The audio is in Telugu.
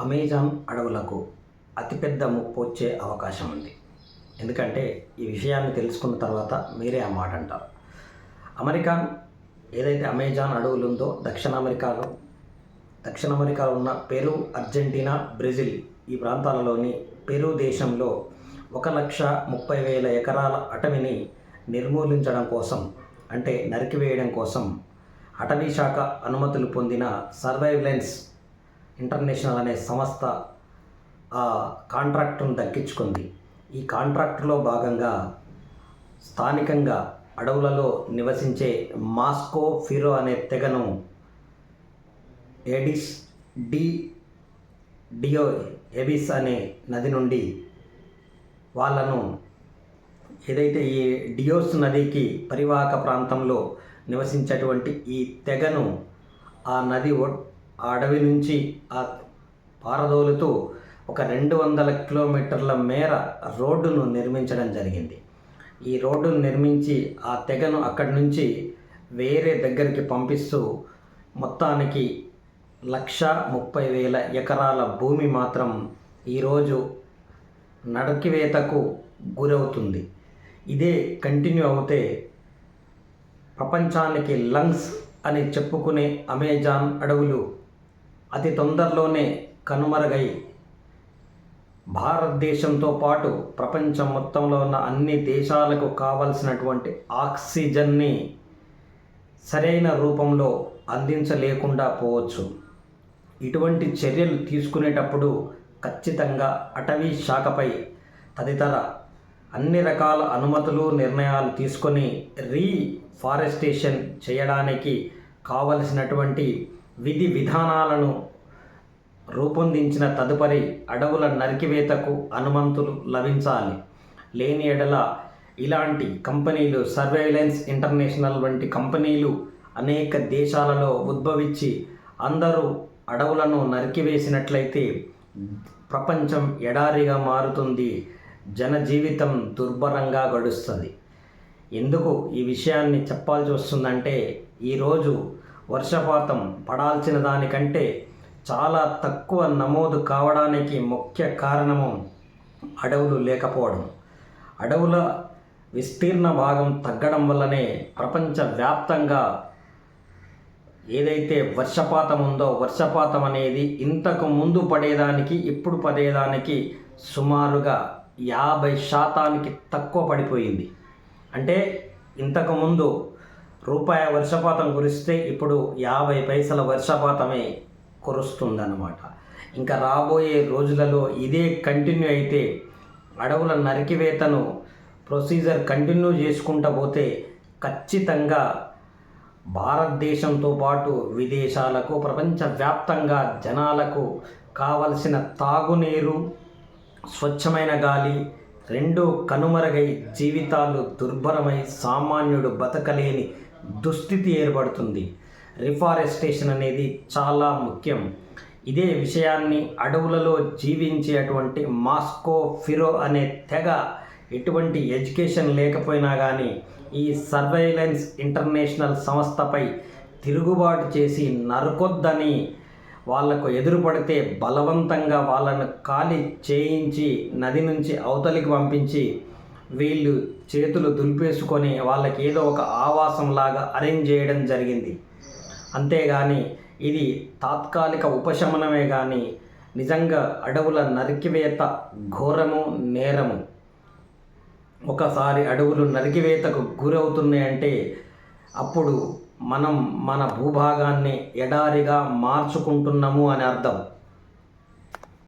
అమెజాన్ అడవులకు అతిపెద్ద ముప్పు వచ్చే అవకాశం ఉంది. ఎందుకంటే ఈ విషయాన్ని తెలుసుకున్న తర్వాత మీరే ఆ మాట అంటారు. అమెరికా ఏదైతే అమెజాన్ అడవులు ఉందో దక్షిణ అమెరికాలో దక్షిణ అమెరికాలో ఉన్న పెరు అర్జెంటీనా బ్రెజిల్ ఈ ప్రాంతాలలోని పెరు దేశంలో ఒక లక్ష ముప్పై వేల ఎకరాల అటవీని నిర్మూలించడం కోసం అంటే నరికివేయడం కోసం అటవీ శాఖ అనుమతులు పొందిన సర్వైలెన్స్ ఇంటర్నేషనల్ అనే సంస్థ ఆ కాంట్రాక్టును దక్కించుకుంది. ఈ కాంట్రాక్టులో భాగంగా స్థానికంగా అడవులలో నివసించే మాస్కో ఫిరో అనే తెగను ఎడిస్ డి డియో ఎబిస్ అనే నది నుండి వాళ్ళను ఏదైతే ఈ డియోస్ నదికి పరివాహక ప్రాంతంలో నివసించేటువంటి ఈ తెగను ఆ నది ఒ ఆ అడవి నుంచి ఆ పారదోలుతూ ఒక రెండు వందల కిలోమీటర్ల మేర రోడ్డును నిర్మించడం జరిగింది. ఈ రోడ్డును నిర్మించి ఆ తెగను అక్కడి నుంచి వేరే దగ్గరికి పంపిస్తూ మొత్తానికి లక్ష ముప్పై వేల ఎకరాల భూమి మాత్రం ఈరోజు నడకివేతకు గురవుతుంది. ఇదే కంటిన్యూ అవుతే ప్రపంచానికి లంగ్స్ అని చెప్పుకునే అమెజాన్ అడవులు అతి తొందరలోనే కనుమరుగై భారతదేశంతో పాటు ప్రపంచం మొత్తంలో ఉన్న అన్ని దేశాలకు కావలసినటువంటి ఆక్సిజన్ని సరైన రూపంలో అందించలేకుండా పోవచ్చు. ఇటువంటి చర్యలు తీసుకునేటప్పుడు ఖచ్చితంగా అటవీ శాఖపై తదితర అన్ని రకాల అనుమతులు నిర్ణయాలు తీసుకొని రీఫారెస్టేషన్ చేయడానికి కావలసినటువంటి విధి విధానాలను రూపొందించిన తదుపరి అడవుల నరికివేతకు అనుమతులు లభించాలి. లేని ఎడల ఇలాంటి కంపెనీలు సర్వేలెన్స్ ఇంటర్నేషనల్ వంటి కంపెనీలు అనేక దేశాలలో ఉద్భవించి అందరూ అడవులను నరికివేసినట్లయితే ప్రపంచం ఎడారిగా మారుతుంది. జనజీవితం దుర్భరంగా గడుస్తుంది. ఎందుకు ఈ విషయాన్ని చెప్పాల్సి వస్తుందంటే ఈరోజు వర్షపాతం పడాల్సిన దానికంటే చాలా తక్కువ నమోదు కావడానికి ముఖ్య కారణము అడవులు లేకపోవడం. అడవుల విస్తీర్ణ భాగం తగ్గడం వల్లనే ప్రపంచవ్యాప్తంగా ఏదైతే వర్షపాతం ఉందో వర్షపాతం అనేది ఇంతకు ముందు పడేదానికి ఇప్పుడు పడేదానికి సుమారుగా యాభై శాతానికి తక్కువ పడిపోయింది. అంటే ఇంతకుముందు రూపాయి వర్షపాతం కురిస్తే ఇప్పుడు యాభై పైసల వర్షపాతమే కురుస్తుందన్నమాట. ఇంకా రాబోయే రోజులలో ఇదే కంటిన్యూ అయితే అడవుల నరికివేతను ప్రొసీజర్ కంటిన్యూ చేసుకుంటూ పోతే ఖచ్చితంగా భారతదేశంతో పాటు విదేశాలకు ప్రపంచవ్యాప్తంగా జనాలకు కావలసిన తాగునీరు స్వచ్ఛమైన గాలి రెండు కనుమరుగై జీవితాలు దుర్భరమై సామాన్యుడు బతకలేని దుస్థితి ఏర్పడుతుంది. రిఫారెస్టేషన్ అనేది చాలా ముఖ్యం. ఇదే విషయాన్ని అడవులలో జీవించేటువంటి మాస్కో ఫిరో అనే తెగ ఎటువంటి ఎడ్యుకేషన్ లేకపోయినా కానీ ఈ సర్వైలెన్స్ ఇంటర్నేషనల్ సంస్థపై తిరుగుబాటు చేసి నరకొద్దని వాళ్ళకు ఎదురుపడితే బలవంతంగా వాళ్ళను ఖాళీ చేయించి నది నుంచి అవతలికి పంపించి వీళ్ళు చేతులు దులిపేసుకొని వాళ్ళకి ఏదో ఒక ఆవాసంలాగా అరేంజ్ చేయడం జరిగింది. అంతేగాని ఇది తాత్కాలిక ఉపశమనమే కానీ నిజంగా అడవుల నరికివేత ఘోరము నేరము. ఒకసారి అడవులు నరికివేతకు గురవుతున్నాయంటే అప్పుడు మనం మన భూభాగాన్ని ఎడారిగా మార్చుకుంటున్నాము అని అర్థం.